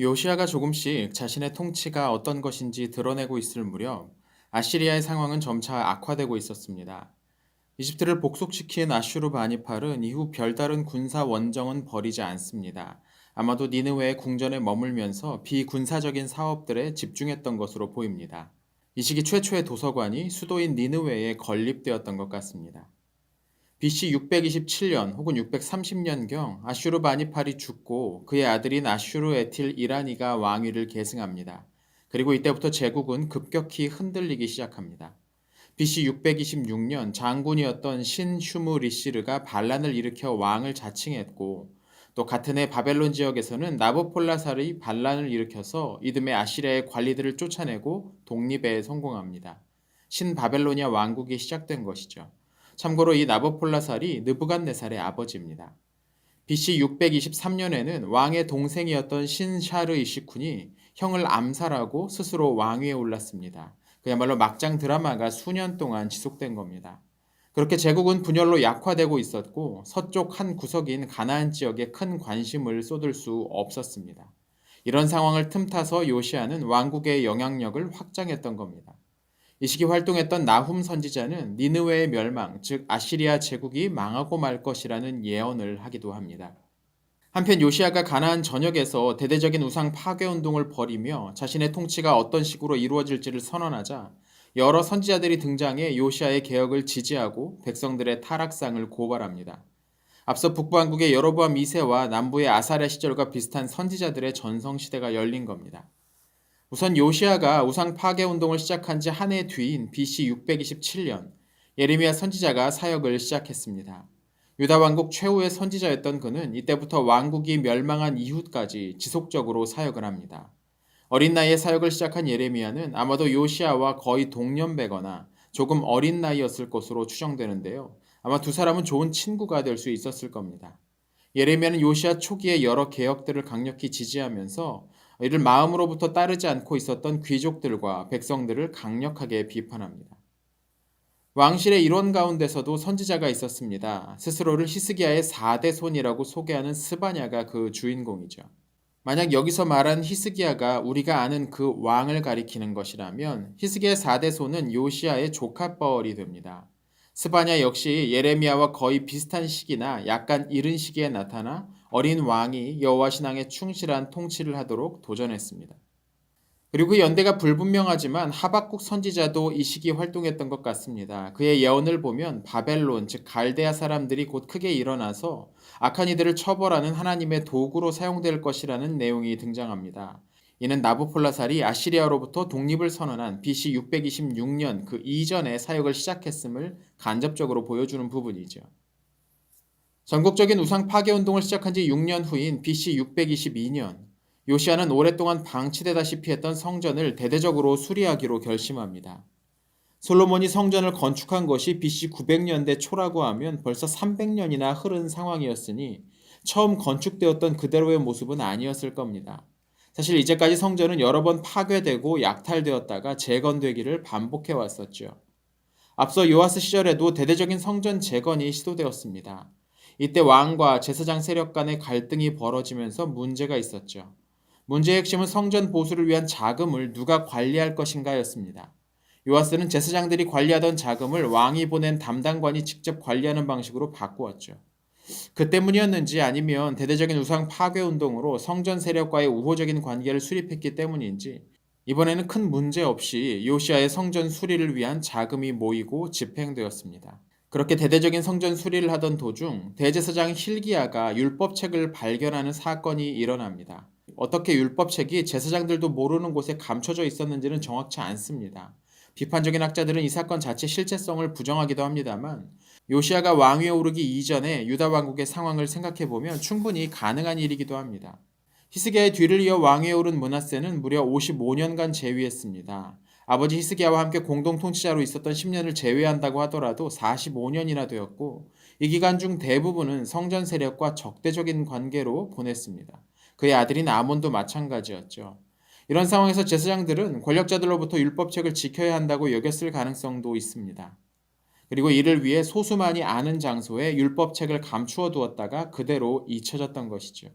요시아가 조금씩 자신의 통치가 어떤 것인지 드러내고 있을 무렵 아시리아의 상황은 점차 악화되고 있었습니다. 이집트를 복속시킨 아슈르 바니팔은 이후 별다른 군사 원정은 벌이지 않습니다. 아마도 니느웨의 궁전에 머물면서 비군사적인 사업들에 집중했던 것으로 보입니다. 이 시기 최초의 도서관이 수도인 니느웨에 건립되었던 것 같습니다. BC 627년 혹은 630년경 아슈르 바니팔이 죽고 그의 아들인 아슈르 에틸 이라니가 왕위를 계승합니다. 그리고 이때부터 제국은 급격히 흔들리기 시작합니다. BC 626년 장군이었던 신 슈무 리시르가 반란을 일으켜 왕을 자칭했고 또 같은 해 바벨론 지역에서는 나보폴라살이 반란을 일으켜서 이듬해 아시리아의 관리들을 쫓아내고 독립에 성공합니다. 신 바벨로니아 왕국이 시작된 것이죠. 참고로 이 나보폴라살이 느부갓네살의 아버지입니다. BC 623년에는 왕의 동생이었던 신샤르 이시쿤이 형을 암살하고 스스로 왕위에 올랐습니다. 그야말로 막장 드라마가 수년 동안 지속된 겁니다. 그렇게 제국은 분열로 약화되고 있었고 서쪽 한 구석인 가나안 지역에 큰 관심을 쏟을 수 없었습니다. 이런 상황을 틈타서 요시아는 왕국의 영향력을 확장했던 겁니다. 이 시기 활동했던 나훔 선지자는 니느웨의 멸망, 즉 아시리아 제국이 망하고 말 것이라는 예언을 하기도 합니다. 한편 요시아가 가나안 전역에서 대대적인 우상 파괴 운동을 벌이며 자신의 통치가 어떤 식으로 이루어질지를 선언하자 여러 선지자들이 등장해 요시아의 개혁을 지지하고 백성들의 타락상을 고발합니다. 앞서 북부왕국의 여로보암 2세와 남부의 아사랴 시절과 비슷한 선지자들의 전성시대가 열린 겁니다. 우선 요시아가 우상 파괴 운동을 시작한 지 한 해 뒤인 BC 627년 예레미야 선지자가 사역을 시작했습니다. 유다 왕국 최후의 선지자였던 그는 이때부터 왕국이 멸망한 이후까지 지속적으로 사역을 합니다. 어린 나이에 사역을 시작한 예레미야는 아마도 요시아와 거의 동년배거나 조금 어린 나이였을 것으로 추정되는데요. 아마 두 사람은 좋은 친구가 될 수 있었을 겁니다. 예레미야는 요시아 초기에 여러 개혁들을 강력히 지지하면서 이를 마음으로부터 따르지 않고 있었던 귀족들과 백성들을 강력하게 비판합니다. 왕실의 일원 가운데서도 선지자가 있었습니다. 스스로를 히스기야의 4대 손이라고 소개하는 스바냐가 그 주인공이죠. 만약 여기서 말한 히스기야가 우리가 아는 그 왕을 가리키는 것이라면 히스기야의 4대 손은 요시아의 조카뻘이 됩니다. 스바냐 역시 예레미야와 거의 비슷한 시기나 약간 이른 시기에 나타나 어린 왕이 여호와 신앙에 충실한 통치를 하도록 도전했습니다. 그리고 그 연대가 불분명하지만 하박국 선지자도 이 시기 활동했던 것 같습니다. 그의 예언을 보면 바벨론 즉 갈대아 사람들이 곧 크게 일어나서 악한 이들을 처벌하는 하나님의 도구로 사용될 것이라는 내용이 등장합니다. 이는 나부폴라살이 아시리아로부터 독립을 선언한 BC 626년 그 이전에 사역을 시작했음을 간접적으로 보여주는 부분이죠. 전국적인 우상 파괴 운동을 시작한 지 6년 후인 BC 622년 요시아는 오랫동안 방치되다시피 했던 성전을 대대적으로 수리하기로 결심합니다. 솔로몬이 성전을 건축한 것이 BC 900년대 초라고 하면 벌써 300년이나 흐른 상황이었으니 처음 건축되었던 그대로의 모습은 아니었을 겁니다. 사실 이제까지 성전은 여러 번 파괴되고 약탈되었다가 재건되기를 반복해 왔었죠. 앞서 요아스 시절에도 대대적인 성전 재건이 시도되었습니다. 이때 왕과 제사장 세력 간의 갈등이 벌어지면서 문제가 있었죠. 문제의 핵심은 성전 보수를 위한 자금을 누가 관리할 것인가였습니다. 요아스는 제사장들이 관리하던 자금을 왕이 보낸 담당관이 직접 관리하는 방식으로 바꾸었죠. 그 때문이었는지 아니면 대대적인 우상 파괴 운동으로 성전 세력과의 우호적인 관계를 수립했기 때문인지 이번에는 큰 문제 없이 요시아의 성전 수리를 위한 자금이 모이고 집행되었습니다. 그렇게 대대적인 성전 수리를 하던 도중 대제사장 힐기야가 율법책을 발견하는 사건이 일어납니다. 어떻게 율법책이 제사장들도 모르는 곳에 감춰져 있었는지는 정확치 않습니다. 비판적인 학자들은 이 사건 자체 실체성을 부정하기도 합니다만 요시아가 왕위에 오르기 이전에 유다 왕국의 상황을 생각해 보면 충분히 가능한 일이기도 합니다. 히스기야의 뒤를 이어 왕위에 오른 문하세는 무려 55년간 재위했습니다. 아버지 히스기야와 함께 공동 통치자로 있었던 10년을 제외한다고 하더라도 45년이나 되었고 이 기간 중 대부분은 성전 세력과 적대적인 관계로 보냈습니다. 그의 아들인 아몬도 마찬가지였죠. 이런 상황에서 제사장들은 권력자들로부터 율법책을 지켜야 한다고 여겼을 가능성도 있습니다. 그리고 이를 위해 소수만이 아는 장소에 율법책을 감추어 두었다가 그대로 잊혀졌던 것이죠.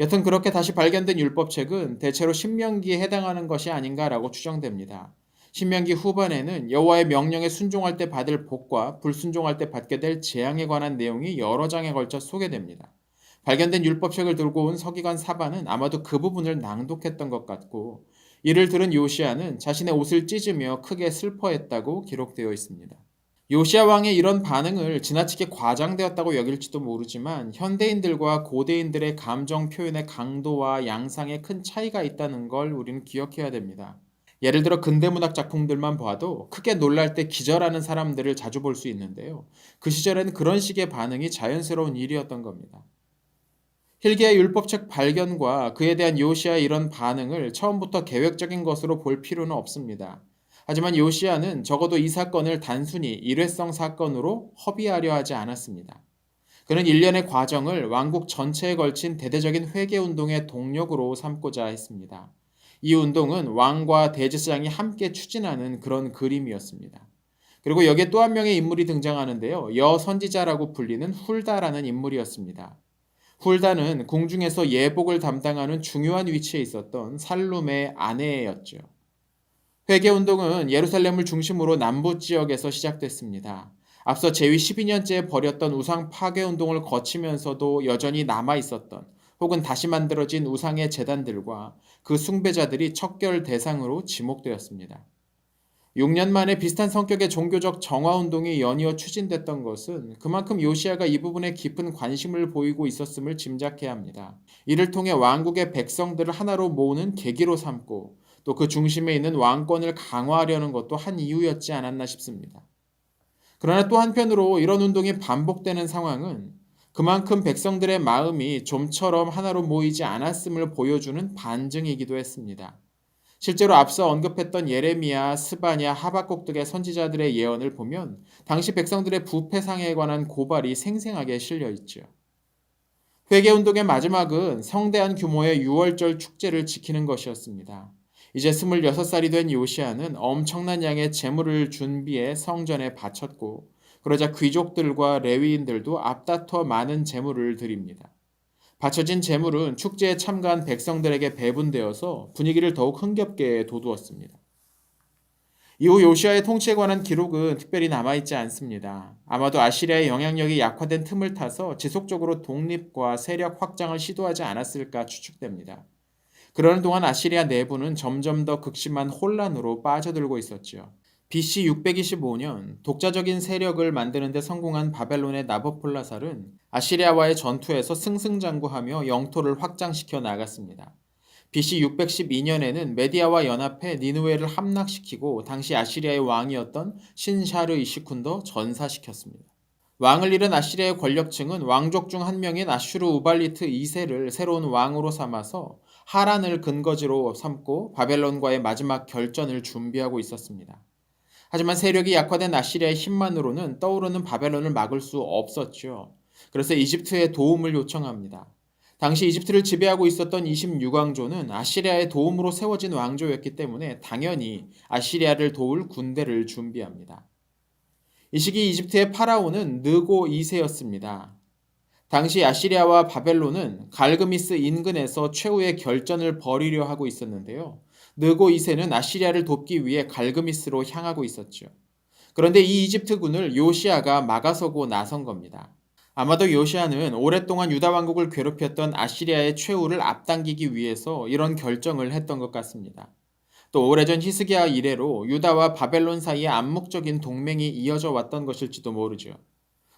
여튼 그렇게 다시 발견된 율법책은 대체로 신명기에 해당하는 것이 아닌가라고 추정됩니다. 신명기 후반에는 여호와의 명령에 순종할 때 받을 복과 불순종할 때 받게 될 재앙에 관한 내용이 여러 장에 걸쳐 소개됩니다. 발견된 율법책을 들고 온 서기관 사반은 아마도 그 부분을 낭독했던 것 같고 이를 들은 요시아는 자신의 옷을 찢으며 크게 슬퍼했다고 기록되어 있습니다. 요시아 왕의 이런 반응을 지나치게 과장되었다고 여길지도 모르지만 현대인들과 고대인들의 감정 표현의 강도와 양상에 큰 차이가 있다는 걸 우리는 기억해야 됩니다. 예를 들어 근대 문학 작품들만 봐도 크게 놀랄 때 기절하는 사람들을 자주 볼 수 있는데요. 그 시절엔 그런 식의 반응이 자연스러운 일이었던 겁니다. 힐기야 율법책 발견과 그에 대한 요시아의 이런 반응을 처음부터 계획적인 것으로 볼 필요는 없습니다. 하지만 요시아는 적어도 이 사건을 단순히 일회성 사건으로 허비하려 하지 않았습니다. 그는 일련의 과정을 왕국 전체에 걸친 대대적인 회개 운동의 동력으로 삼고자 했습니다. 이 운동은 왕과 대제사장이 함께 추진하는 그런 그림이었습니다. 그리고 여기에 또 한 명의 인물이 등장하는데요. 여 선지자라고 불리는 훌다라는 인물이었습니다. 훌다는 궁중에서 예복을 담당하는 중요한 위치에 있었던 살룸의 아내였죠. 회개 운동은 예루살렘을 중심으로 남부 지역에서 시작됐습니다. 앞서 제위 12년째 벌였던 우상 파괴 운동을 거치면서도 여전히 남아 있었던 혹은 다시 만들어진 우상의 재단들과 그 숭배자들이 척결 대상으로 지목되었습니다. 6년 만에 비슷한 성격의 종교적 정화 운동이 연이어 추진됐던 것은 그만큼 요시아가 이 부분에 깊은 관심을 보이고 있었음을 짐작해야 합니다. 이를 통해 왕국의 백성들을 하나로 모으는 계기로 삼고 또 그 중심에 있는 왕권을 강화하려는 것도 한 이유였지 않았나 싶습니다. 그러나 또 한편으로 이런 운동이 반복되는 상황은 그만큼 백성들의 마음이 좀처럼 하나로 모이지 않았음을 보여주는 반증이기도 했습니다. 실제로 앞서 언급했던 예레미야, 스바냐, 하박국 등의 선지자들의 예언을 보면 당시 백성들의 부패 상해에 관한 고발이 생생하게 실려 있죠. 회개 운동의 마지막은 성대한 규모의 6월절 축제를 지키는 것이었습니다. 이제 26살이 된 요시아는 엄청난 양의 재물을 준비해 성전에 바쳤고 그러자 귀족들과 레위인들도 앞다퉈 많은 재물을 드립니다. 바쳐진 재물은 축제에 참가한 백성들에게 배분되어서 분위기를 더욱 흥겹게 돋우었습니다. 이후 요시아의 통치에 관한 기록은 특별히 남아있지 않습니다. 아마도 아시리아의 영향력이 약화된 틈을 타서 지속적으로 독립과 세력 확장을 시도하지 않았을까 추측됩니다. 그러는 동안 아시리아 내부는 점점 더 극심한 혼란으로 빠져들고 있었죠. BC 625년 독자적인 세력을 만드는 데 성공한 바벨론의 나보폴라살은 아시리아와의 전투에서 승승장구하며 영토를 확장시켜 나갔습니다. BC 612년에는 메디아와 연합해 니누웨를 함락시키고 당시 아시리아의 왕이었던 신샤르 이시쿤도 전사시켰습니다. 왕을 잃은 아시리아의 권력층은 왕족 중 한 명인 아슈르 우발리트 2세를 새로운 왕으로 삼아서 하란을 근거지로 삼고 바벨론과의 마지막 결전을 준비하고 있었습니다. 하지만 세력이 약화된 아시리아의 힘만으로는 떠오르는 바벨론을 막을 수 없었죠. 그래서 이집트의 도움을 요청합니다. 당시 이집트를 지배하고 있었던 26왕조는 아시리아의 도움으로 세워진 왕조였기 때문에 당연히 아시리아를 도울 군대를 준비합니다. 이 시기 이집트의 파라오는 느고 2세였습니다. 당시 아시리아와 바벨론은 갈그미스 인근에서 최후의 결전을 벌이려 하고 있었는데요. 느고 2세는 아시리아를 돕기 위해 갈그미스로 향하고 있었죠. 그런데 이 이집트 군을 요시아가 막아서고 나선 겁니다. 아마도 요시아는 오랫동안 유다 왕국을 괴롭혔던 아시리아의 최후를 앞당기기 위해서 이런 결정을 했던 것 같습니다. 또 오래전 히스기야 이래로 유다와 바벨론 사이에 암묵적인 동맹이 이어져 왔던 것일지도 모르죠.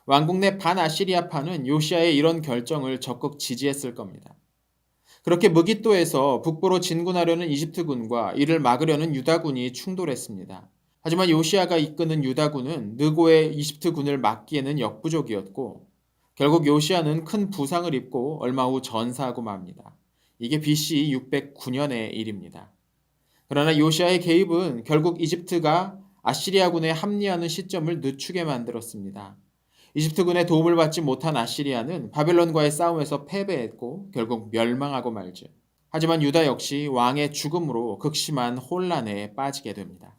왕국 내 반아시리아파는 요시아의 이런 결정을 적극 지지했을 겁니다. 그렇게 무기또에서 북부로 진군하려는 이집트군과 이를 막으려는 유다군이 충돌했습니다. 하지만 요시아가 이끄는 유다군은 느고의 이집트군을 막기에는 역부족이었고 결국 요시아는 큰 부상을 입고 얼마 후 전사하고 맙니다. 이게 BC 609년의 일입니다. 그러나 요시아의 개입은 결국 이집트가 아시리아군에 합리하는 시점을 늦추게 만들었습니다. 이집트군의 도움을 받지 못한 아시리아는 바벨론과의 싸움에서 패배했고 결국 멸망하고 말죠. 하지만 유다 역시 왕의 죽음으로 극심한 혼란에 빠지게 됩니다.